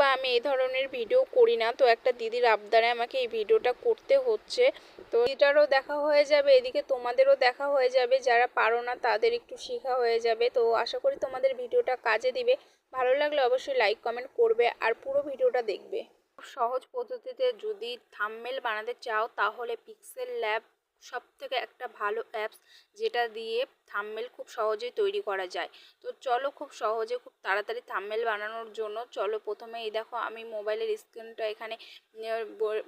বা আমি এই ধরনের ভিডিও করি না। তো একটা দিদির আবদারে আমাকে এই ভিডিওটা করতে হচ্ছে। তো এটারও দেখা হয়ে যাবে, এদিকে তোমাদেরও দেখা হয়ে যাবে। যারা পারো না তাদের একটু শেখা হয়ে যাবে। তো আশা করি তোমাদের ভিডিওটা কাজে দিবে। ভালো লাগলে অবশ্যই লাইক কমেন্ট করবে আর পুরো ভিডিওটা দেখবে। সহজ পদ্ধতিতে যদি থাম্মেল বানাতে চাও, তাহলে পিক্সেল ল্যাব সব থেকে একটা ভালো অ্যাপস যেটা দিয়ে থাম্মেল খুব সহজেই তৈরি করা যায়। তো চলো খুব সহজে খুব তাড়াতাড়ি থাম্মেল বানানোর জন্য চলো প্রথমে এই দেখো আমি মোবাইলের স্ক্রিনটা এখানে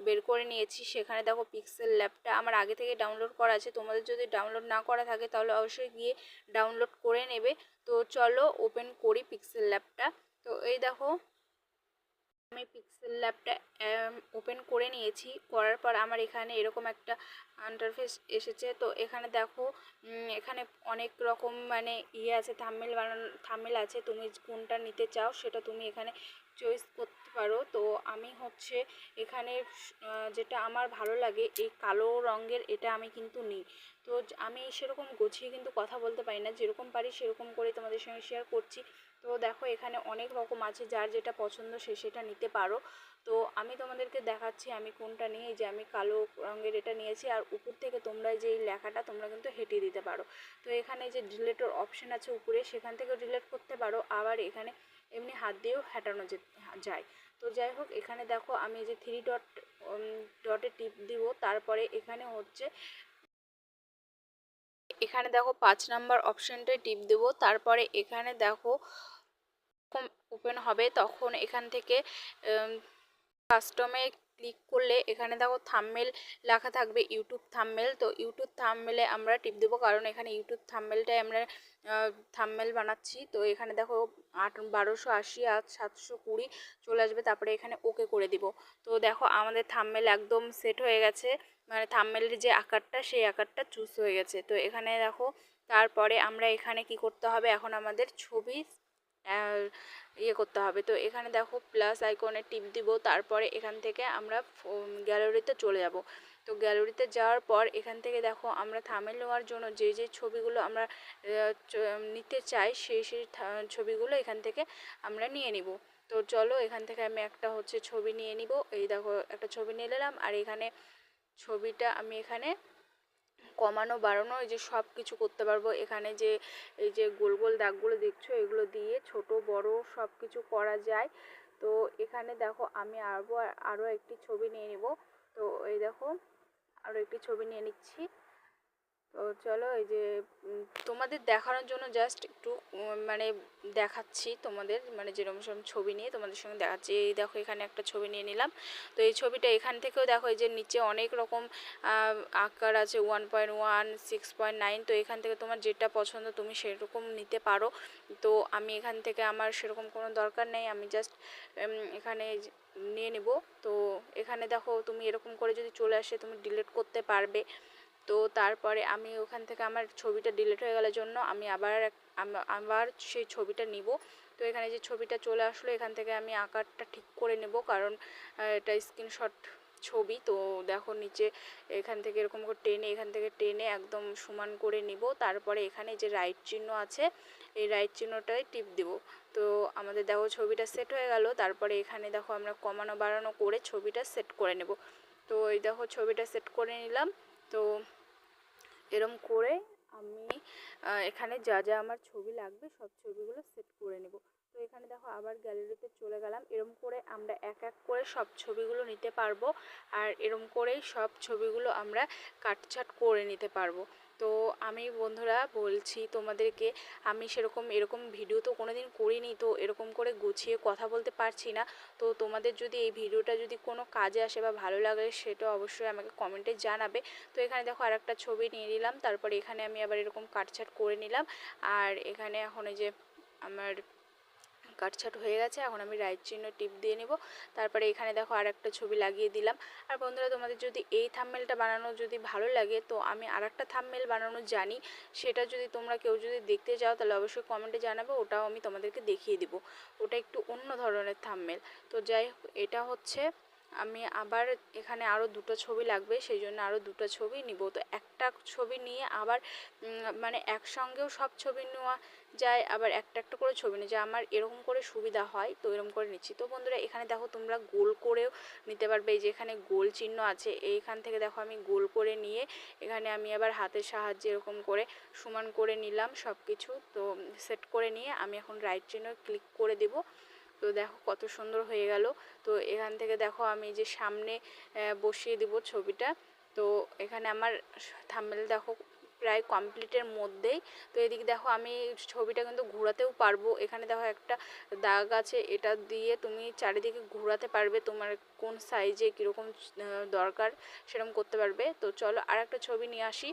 বের করে নিয়েছি। সেখানে দেখো পিক্সেল ল্যাবটা আমার আগে থেকে ডাউনলোড করা আছে। তোমাদের যদি ডাউনলোড না করা থাকে তাহলে অবশ্যই গিয়ে ডাউনলোড করে নেবে। তো চলো ওপেন করি পিক্সেল ল্যাবটা তো এই দেখো আমি পিক্সেল ল্যাবটা ওপেন করে নিয়েছি। করার পর আমার এখানে এরকম একটা ইন্টারফেস এসেছে। তো এখানে দেখো এখানে অনেক রকম মানে ইয়ে আছে থাম্মেল বানানো থাম্মেল আছে। তুমি কোনটা নিতে চাও সেটা তুমি এখানে চয়েস করতে পারো। তো আমি হচ্ছে এখানে যেটা আমার ভালো লাগে, এই কালো রঙের এটা আমি কিন্তু নিই। তো আমি সেরকম গুছিয়ে কিন্তু কথা বলতে পারি না। যেরকম পারি সেরকম করে তোমাদের সঙ্গে শেয়ার করছি। তো দেখো এখানে অনেক রকম আছে, যার যেটা পছন্দ সে সেটা নিতে পারো। তো আমি তোমাদেরকে দেখাচ্ছি আমি কোনটা নিয়ে যে আমি কালো রঙের এটা নিয়েছি, আর উপর থেকে তোমরা যে এই লেখাটা তোমরা কিন্তু হেঁটে দিতে পারো। তো এখানে যে ডিলেটর অপশান আছে উপরে, সেখান থেকেও ডিলেট করতে পারো, আবার এখানে এমনি হাত দিয়েও হাঁটানো যায়। তো যাই হোক, এখানে দেখো আমি যে থ্রি ডট ডটে টিপ দিব, তারপরে এখানে হচ্ছে এখানে দেখো পাঁচ নাম্বার অপশানটায় টিপ দেব। তারপরে এখানে দেখো ওপেন হবে তখন এখান থেকে কাস্টমে ক্লিক করলে এখানে দেখো থাম্মেল লেখা থাকবে ইউটিউব থাম্মেল তো ইউটিউব থাম্মেলে আমরা টিপ দেবো। কারণ এখানে ইউটিউব থাম্মেলটাই আমরা থাম্মেল বানাচ্ছি। তো এখানে দেখো আট, বারোশো আশি আর সাতশো কুড়ি চলে আসবে। তারপরে এখানে ওকে করে দিব। তো দেখো আমাদের থাম্মেল একদম সেট হয়ে গেছে। মানে থাম্মেলের যে আকারটা, সেই আকারটা চুজ হয়ে গেছে। তো এখানে দেখো, তারপরে আমরা এখানে কি করতে হবে? এখন আমাদের ছবি ইয়ে করতে হবে। তো এখানে দেখো প্লাস আইকনে টিপ দিব, তারপরে এখান থেকে আমরা গ্যালারিতে চলে যাব। তো গ্যালারিতে যাওয়ার পর এখান থেকে দেখো আমরা থামেল নেওয়ার জন্য যে যে ছবিগুলো আমরা নিতে চাই সেই সেই ছবিগুলো এখান থেকে আমরা নিয়ে নিব। তো চলো এখান থেকে আমি একটা হচ্ছে ছবি নিয়ে নিব। এই দেখো একটা ছবি নিয়ে নিলাম। আর এখানে ছবিটা আমি এখানে কমানো, বাড়ানো, এই যে সব কিছু করতে পারব। এখানে যে, এই যে গোল গোল দাগগুলো দেখছ, এগুলো দিয়ে ছোট, বড় সব কিছু করা যায়। তো এখানে দেখো, আমি আরও আরও একটি ছবি নিয়ে নেব। তো এই দেখো আরও একটি ছবি নিয়ে নিচ্ছি। তো চলো এই যে তোমাদের দেখানোর জন্য জাস্ট একটু মানে দেখাচ্ছি তোমাদের মানে যেরকম সেরকম ছবি নিয়ে তোমাদের সঙ্গে দেখাচ্ছি। এই দেখো এখানে একটা ছবি নিয়ে নিলাম। তো এই ছবিটা এখান থেকেও দেখো এই যে নিচে অনেক রকম আকার আছে one point one six point nine তো এখান থেকে তোমার যেটা পছন্দ তুমি সেরকম নিতে পারো। তো আমি এখান থেকে আমার সেরকম কোনো দরকার নেই, আমি জাস্ট এখানে নিয়ে নেব। তো এখানে দেখো তুমি এরকম করে যদি চলে আসে, তুমি ডিলিট করতে পারবে। তো তারপরে আমি ওখান থেকে আমার ছবিটা ডিলিট হয়ে গেলার জন্য আমি আবার আবার সেই ছবিটা নিব। তো এখানে যে ছবিটা চলে আসলো, এখান থেকে আমি আকারটা ঠিক করে নেব কারণ এটা স্ক্রিনশট ছবি। তো দেখো নিচে এখান থেকে এরকম করে টেনে, এখান থেকে টেনে একদম সমান করে নিব। তারপরে এখানে যে রাইট চিহ্ন আছে, এই রাইট চিহ্নটাই টিপ দিব। তো আমাদের দেখো ছবিটা সেট হয়ে গেল। তারপরে এখানে দেখো আমরা কমানো বাড়ানো করে ছবিটা সেট করে নেব। তো এই দেখো ছবিটা সেট করে নিলাম। তো এরম করে আমি এখানে যা যা আমার ছবি লাগবে সব ছবিগুলো সেট করে নেব। তো এখানে দেখো আবার গ্যালারিতে চলে গেলাম। এরম করে আমরা এক এক করে সব ছবিগুলো নিতে পারব আর এরম করেই সব ছবিগুলো আমরা কাটছাট করে নিতে পারব। তো আমি বন্ধুরা বলছি তোমাদেরকে, আমি সেরকম এরকম ভিডিও তো কোনো দিন করিনি, তো এরকম করে গুছিয়ে কথা বলতে পারছি না। তো তোমাদের যদি এই ভিডিওটা যদি কোনো কাজে আসে বা ভালো লাগে, সেটা অবশ্যই আমাকে কমেন্টে জানাবে। তো এখানে দেখো আর একটা ছবি নিয়ে নিলাম, তারপরে এখানে আমি আবার এরকম কাটছাট করে নিলাম। আর এখানে এখন যে আমার কাটছাট হয়ে গেছে, এখন আমি রাইট চিহ্ন টিপ দিয়ে নেব। তারপরে এখানে দেখো আর একটা ছবি লাগিয়ে দিলাম। আর বন্ধুরা, তোমাদের যদি এই থামমেলটা বানানো যদি ভালো লাগে, তো আমি আর একটা থাম্মেল বানানো জানি। সেটা যদি তোমরা কেউ যদি দেখতে যাও তাহলে অবশ্যই কমেন্টে জানাবে, ওটাও আমি তোমাদেরকে দেখিয়ে দেবো। ওটা একটু অন্য ধরনের থাম্মেল তো যাই এটা হচ্ছে আমি আবার এখানে আরও দুটো ছবি লাগবে সেই জন্য আরও দুটো ছবি নিব। তো একটা ছবি নিয়ে আবার মানে একসঙ্গেও সব ছবি নেওয়া যায়, আবার একটা একটা করে ছবি নিয়ে যায় আমার এরকম করে সুবিধা হয়, তো এরকম করে নিচ্ছি। তো বন্ধুরা, এখানে দেখো তোমরা গোল করেও নিতে পারবে। এই যে এখানে গোল চিহ্ন আছে, এইখান থেকে দেখো আমি গোল করে নিয়ে এখানে আমি আবার হাতের সাহায্যে এরকম করে সমান করে নিলাম সব কিছু তো সেট করে নিয়ে আমি এখন রাইট চিহ্ন ক্লিক করে দেবো। তো দেখো কত সুন্দর হয়ে গেল। তো এখান থেকে দেখো আমি যে সামনে বসিয়ে দিব ছবিটা। তো এখানে আমার থাম্বেল দেখো প্রায় কমপ্লিটের মধ্যেই। তো এদিকে দেখো আমি ছবিটা কিন্তু ঘোরাতেও পারব। এখানে দেখো একটা দাগ আছে, এটা দিয়ে তুমি চারিদিকে ঘোরাতে পারবে তোমার কোন সাইজে কীরকম দরকার সেরকম করতে পারবে। তো চলো আর একটা ছবি নিয়ে আসি।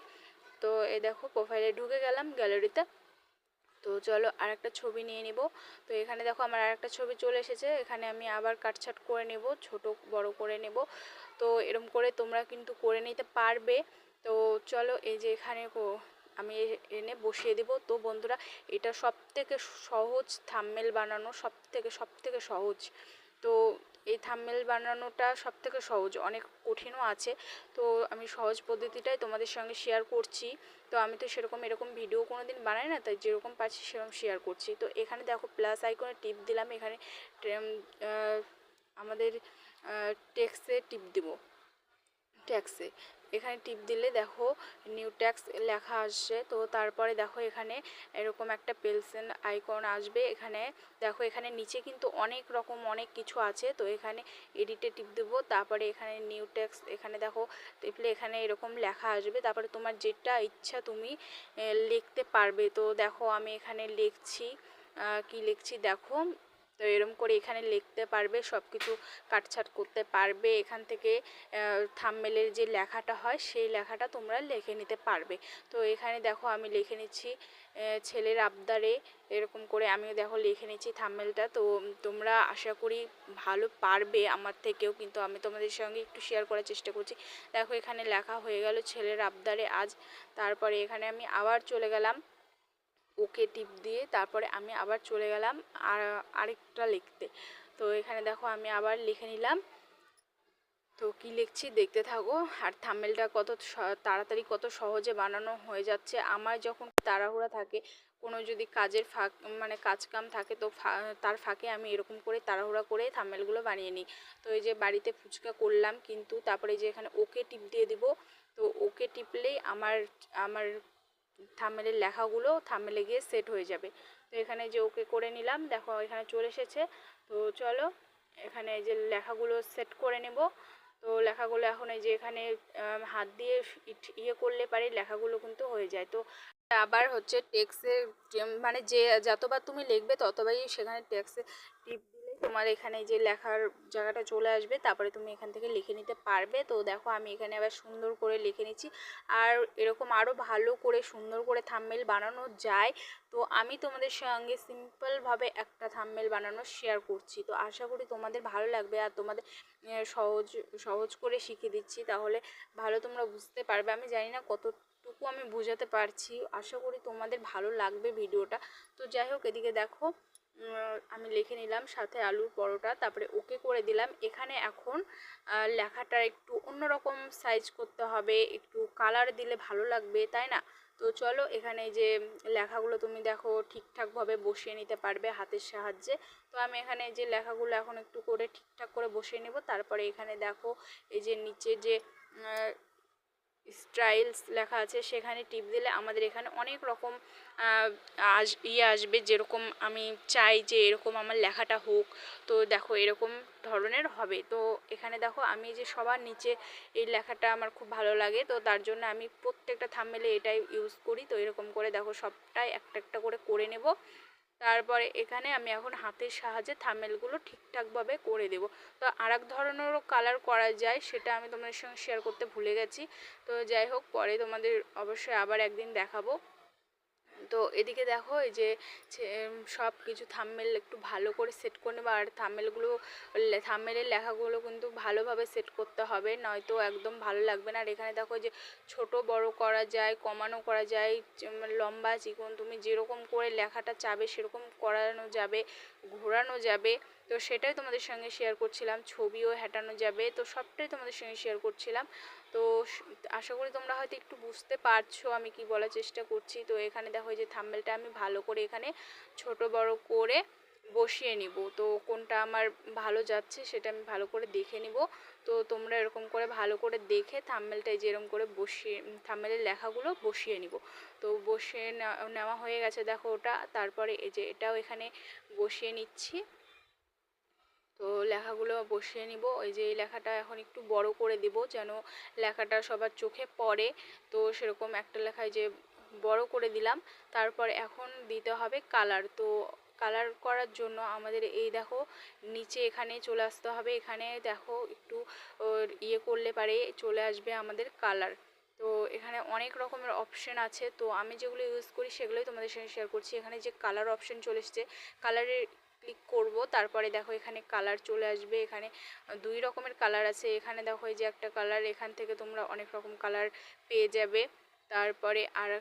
তো এ দেখো প্রোফাইলে ঢুকে গেলাম গ্যালারিতে তো চলো আর একটা ছবি নিয়ে নিব। তো এখানে দেখো আমার আর একটা ছবি চলে এসেছে। এখানে আমি আবার কাটছাট করে নেব, ছোট বড় করে নেব। তো এরম করে তোমরা কিন্তু করে নিতে পারবে। তো চলো এই যে এখানে আমি এনে বসিয়ে দেব। তো বন্ধুরা, এটা সব থেকে সহজ থাম্মেল বানানো সব থেকে সব থেকে সহজ। তো এই থাম্মেল বানানোটা সব থেকে সহজ, অনেক কঠিনও আছে। তো আমি সহজ পদ্ধতিটাই তোমাদের সঙ্গে শেয়ার করছি। তো আমি তো সেরকম এরকম ভিডিও কোনো দিন বানাই না, তাই যেরকম পাচ্ছি সেরকম শেয়ার করছি। তো এখানে দেখো প্লাস আইকনে টিপ দিলাম, এখানে আমাদের টেক্সে টিপ দিব। ট্যাক্সে এখানে টিপ দিলে দেখো নিউ ট্যাক্স লেখা আসছে। তো তারপরে দেখো এখানে এরকম একটা পেলসেন আইকন আসবে। এখানে দেখো এখানে নিচে কিন্তু অনেক রকম অনেক কিছু আছে। তো এখানে এডিটে টিপ দেবো। তারপরে এখানে নিউ ট্যাক্স এখানে দেখো টিপলে এখানে এরকম লেখা আসবে। তারপরে তোমার যেটা ইচ্ছা তুমি লিখতে পারবে। তো দেখো আমি এখানে লিখছি কি লিখছি দেখো। তো এরম করে এখানে লিখতে পারবে সব কিছু কাটছাট করতে পারবে। এখান থেকে থামমেলের যে লেখাটা হয়, সেই লেখাটা তোমরা লিখে নিতে পারবে। তো এখানে দেখো আমি লিখে নিচ্ছি ছেলের আবদারে এরকম করে আমিও দেখো লিখে নিচ্ছি থামমেলটা তো তোমরা আশা করি ভালো পারবে আমার থেকেও, কিন্তু আমি তোমাদের সঙ্গে একটু শেয়ার করার চেষ্টা করছি। দেখো এখানে লেখা হয়ে গেল ছেলের আবদারে আজ। তারপরে এখানে আমি আবার চলে গেলাম। ওকে টিপ দিয়ে তারপরে আমি আবার চলে গেলাম আর আরেকটা লিখতে। তো এখানে দেখো আমি আবার লিখে নিলাম। তো কি লিখছি? দেখতে থাকো। আর থামেলটা কত তাড়াতাড়ি কত সহজে বানানো হয়ে যাচ্ছে। আমার যখন তাড়াহুড়া থাকে, কোনো যদি কাজের ফাঁক মানে কাজ কাম থাকে, তো তার ফাঁকে আমি এরকম করে তাড়াহুড়া করে থামেলগুলো বানিয়ে নিই। তো এই যে বাড়িতে ফুচকা করলাম কিন্তু তারপরে যে এখানে ওকে টিপ দিয়ে দিব, তো ওকে টিপলেই আমার আমার থামেলের লেখাগুলো থামেলে গিয়ে সেট হয়ে যাবে। তো এখানে যে ওকে করে নিলাম, দেখো এখানে চলে এসেছে। তো চলো, এখানে যে লেখাগুলো সেট করে নেব। তো লেখাগুলো এখন এই যে এখানে হাত দিয়ে ইয়ে করলে পারি, লেখাগুলো কিন্তু হয়ে যায়। তো আবার হচ্ছে টেক্সে মানে যে যতবার তুমি লিখবে ততবারই সেখানে টেক্সে টিপ দিলে তোমার এখানে যে লেখার জায়গাটা চলে আসবে, তারপরে তুমি এখান থেকে লিখে নিতে পারবে। তো দেখো আমি এখানে আবার সুন্দর করে লিখে নিচ্ছি। আর এরকম আরও ভালো করে সুন্দর করে থাম্মেল বানানো যায়। তো আমি তোমাদের সঙ্গে সিম্পলভাবে একটা থাম্মেল বানানো শেয়ার করছি। তো আশা করি তোমাদের ভালো লাগবে আর তোমাদের সহজ সহজ করে শিখিয়ে দিচ্ছি। তাহলে ভালো তোমরা বুঝতে পারবে। আমি জানি না কতটুকু আমি বোঝাতে পারছি। আশা করি তোমাদের ভালো লাগবে ভিডিওটা। তো যাই হোক, এদিকে দেখো আমি লিখে নিলাম সাথে আলুর পরোটা, তারপরে ওকে করে দিলাম। এখানে এখন লেখাটা একটু অন্যরকম সাইজ করতে হবে, একটু কালার দিলে ভালো লাগবে, তাই না? তো চলো, এখানে যে লেখাগুলো তুমি দেখো, ঠিকঠাকভাবে বসিয়ে নিতে পারবে হাতের সাহায্যে। তো আমি এখানে যে লেখাগুলো এখন একটু করে ঠিকঠাক করে বসিয়ে নেব। তারপরে এখানে দেখো, এই যে নিচে যে স্টাইলস লেখা আছে, সেখানে টিপ দিলে আমাদের এখানে অনেক রকম আজ ইয়ে আসবে যেরকম আমি চাই যে এরকম আমার লেখাটা হোক। তো দেখো এরকম ধরনের হবে। তো এখানে দেখো আমি যে সবার নিচে এই লেখাটা আমার খুব ভালো লাগে। তো তার জন্য আমি প্রত্যেকটা থামমেলে এটাই ইউজ করি। তো এরকম করে দেখো সবটাই একটা একটা করে করে নেব। তারপরে এখানে আমি এখন হাতের সাহায্যে থামেলগুলো ঠিকঠাকভাবে করে দেব। তো আর এক ধরনেরও কালার করা যায়, সেটা আমি তোমাদের সঙ্গে শেয়ার করতে ভুলে গেছি। তো যাই হোক, পরে তোমাদের অবশ্যই আবার একদিন দেখাবো। তো এদিকে দেখো এই যে সব কিছু থাম্মেল একটু ভালো করে সেট করে নেব। আর থাম্মেলগুলো থাম্মেলের লেখাগুলো কিন্তু ভালোভাবে সেট করতে হবে, নয়তো একদম ভালো লাগবে না। আর এখানে দেখো যে, ছোট বড় করা যায়, কমানো করা যায় লম্বা চিকন, তুমি যেরকম করে লেখাটা চাবে সেরকম করানো যাবে, ঘোরানো যাবে। তো সেটাই তোমাদের সঙ্গে শেয়ার করছিলাম, ছবিও হেঁটানো যাবে, তো সবটাই তোমাদের সঙ্গে শেয়ার করছিলাম। তো আশা করি তোমরা হয়তো একটু বুঝতে পারছ আমি কি বলার চেষ্টা করছি। তো এখানে দেখো যে থাম্বেলটা আমি ভালো করে এখানে ছোট বড় করে বসিয়ে নিব। তো কোনটা আমার ভালো যাচ্ছে সেটা আমি ভালো করে দেখে নিব। তো তোমরা এরকম করে ভালো করে দেখে থাম্মেলটাই যেরকম করে বসিয়ে থাম্মেলের লেখাগুলো বসিয়ে নিব। তো বসিয়ে নেওয়া হয়ে গেছে দেখো ওটা। তারপরে এই যে এটাও এখানে বসিয়ে নিচ্ছি। তো লেখাগুলো বসিয়ে নিব। ওই যে এই লেখাটা এখন একটু বড় করে দিব যেন লেখাটা সবার চোখে পড়ে। তো সেরকম একটা লেখায় যে বড় করে দিলাম। তারপর এখন দিতে হবে কালার। তো কালার করার জন্য আমাদের এই দেখো নিচে এখানে চলে আসতে হবে। এখানে দেখো একটু ইয়ে করলে পারে চলে আসবে আমাদের কালার। তো এখানে অনেক রকমের অপশন আছে। তো আমি যেগুলো ইউজ করি সেগুলোই তোমাদের সঙ্গে শেয়ার করছি। এখানে যে কালার অপশন চলে এসছে, কালারের ক্লিক করব। তারপরে দেখো এখানে কালার চলে আসবে। এখানে দুই রকমের কালার আছে। এখানে দেখো এই যে একটা কালার এখান থেকে তোমরা অনেক রকম কালার পেয়ে যাবে। তারপরে আর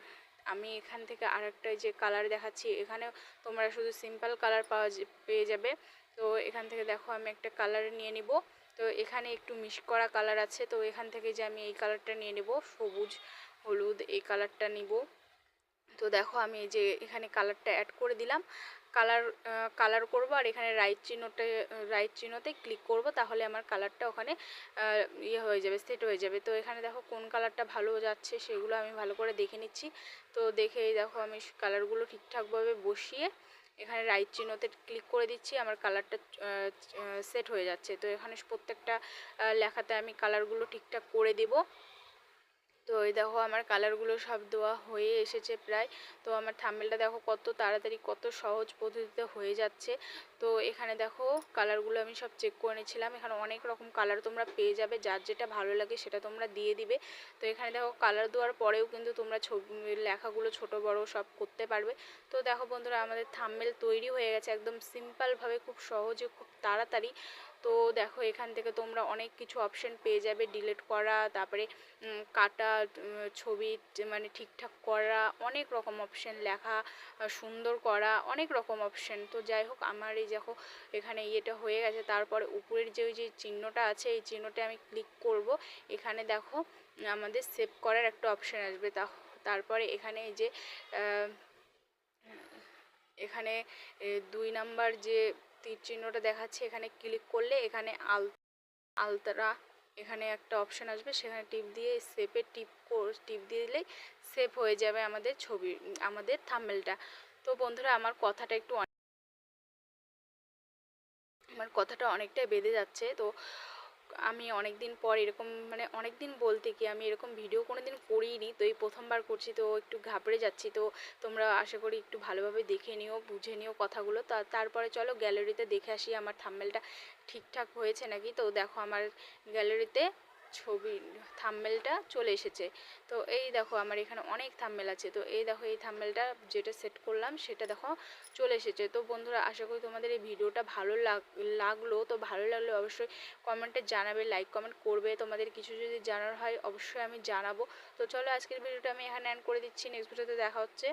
আমি এখান থেকে আরেকটা যে কালার দেখাচ্ছি এখানে তোমরা শুধু সিম্পল কালার পাওয়া পেয়ে যাবে। তো এখান থেকে দেখো আমি একটা কালার নিয়ে নিব। তো এখানে একটু মিশ করা কালার আছে। তো এখান থেকে যে আমি এই কালারটা নিয়ে নেব, সবুজ, হলুদ, এই কালারটা নিব। তো দেখো আমি এই যে এখানে কালারটা অ্যাড করে দিলাম। কালার কালার করব আর এখানে রাইট চিহ্নটা রাইট চিহ্নতে ক্লিক করব তাহলে আমার কালারটা ওখানে ইয়ে হয়ে যাবে সেট হয়ে যাবে। তো এখানে দেখো কোন কালারটা ভালো যাচ্ছে সেগুলো আমি ভালো করে দেখে নিচ্ছি। তো দেখে দেখো আমি কালারগুলো ঠিকঠাকভাবে বসিয়ে এখানে রাইট চিহ্নতে ক্লিক করে দিচ্ছি, আমার কালারটা সেট হয়ে যাচ্ছে। তো এখানে প্রত্যেকটা লেখাতে আমি কালারগুলো ঠিকঠাক করে দেবো। তো এই দেখো আমার কালারগুলো সব দেওয়া হয়ে এসেছে প্রায়। তো আমার থাম্বেলটা দেখো কত তাড়াতাড়ি, কত সহজ পদ্ধতিতে হয়ে যাচ্ছে। তো এখানে দেখো কালারগুলো আমি সব চেক করে নিয়েছিলাম। এখানে অনেক রকম কালার তোমরা পেয়ে যাবে, যার যেটা ভালো লাগে সেটা তোমরা দিয়ে দিবে। তো এখানে দেখো কালার দেওয়ার পরেও কিন্তু তোমরা ছবি লেখাগুলো ছোট, বড় সব করতে পারবে। তো দেখো বন্ধুরা, আমাদের থাম্বেল তৈরি হয়ে গেছে একদম সিম্পলভাবে খুব সহজে, খুব তাড়াতাড়ি। তো দেখো এখান থেকে তোমরা অনেক কিছু অপশন পেয়ে যাবে ডিলিট করা, তারপরে কাটা ছবি মানে ঠিকঠাক করা, অনেক রকম অপশন লেখা সুন্দর করা, অনেক রকম অপশন তো যাই হোক, আমার এই দেখো এখানে ইয়েটা হয়ে গেছে। তারপরে উপরের যে ওই যে চিহ্নটা আছে, এই চিহ্নটা আমি ক্লিক করব। এখানে দেখো, আমাদের সেভ করার একটা অপশান আসবে। তা, তারপরে এখানে যে এখানে দুই নাম্বার যে তীর চিহ্নটা দেখাচ্ছে, এখানে ক্লিক করলে এখানে আল আলতারা এখানে একটা অপশান আসবে, সেখানে টিপ দিয়ে সেপে টিপ টিপ দিয়ে দিলেই সেভ হয়ে যাবে আমাদের ছবি, আমাদের থাম্বেলটা তো বন্ধুরা, আমার কথাটা একটু আমার কথাটা অনেকটাই বেঁধে যাচ্ছে, তো আমি অনেক দিন পর এরকম মানে অনেক দিন বলতে কি আমি এরকম ভিডিও কোনো দিন করিনি, তো এই প্রথমবার করছি, তো একটু ঘাবড়ে যাচ্ছি, তো তোমরা আশা করি একটু ভালোভাবে দেখে নিও, বুঝে নিও কথাগুলো। তা তারপরে চলো গ্যালারিতে দেখে আসি, আমার থাম্মেলটা ঠিকঠাক হয়েছে নাকি? তো দেখো আমার গ্যালারিতে ছবি থাম্মেলটা চলে এসেছে। তো এই দেখো আমার এখানে অনেক থাম্মেল আছে। তো এই দেখো, এই থাম্মেলটা যেটা সেট করলাম সেটা দেখো চলে এসেছে। তো বন্ধুরা, আশা করি তোমাদের এই ভিডিওটা ভালো লাগল। তো ভালো লাগলে অবশ্যই কমেন্টে জানাবে লাইক কমেন্ট করবে। তোমাদের কিছু যদি জানার হয়, অবশ্যই আমি জানাব। তো চলো, আজকের ভিডিওটা আমি এখানে অ্যান্ড করে দিচ্ছি। নেক্সট ভিডিওতে দেখা হচ্ছে।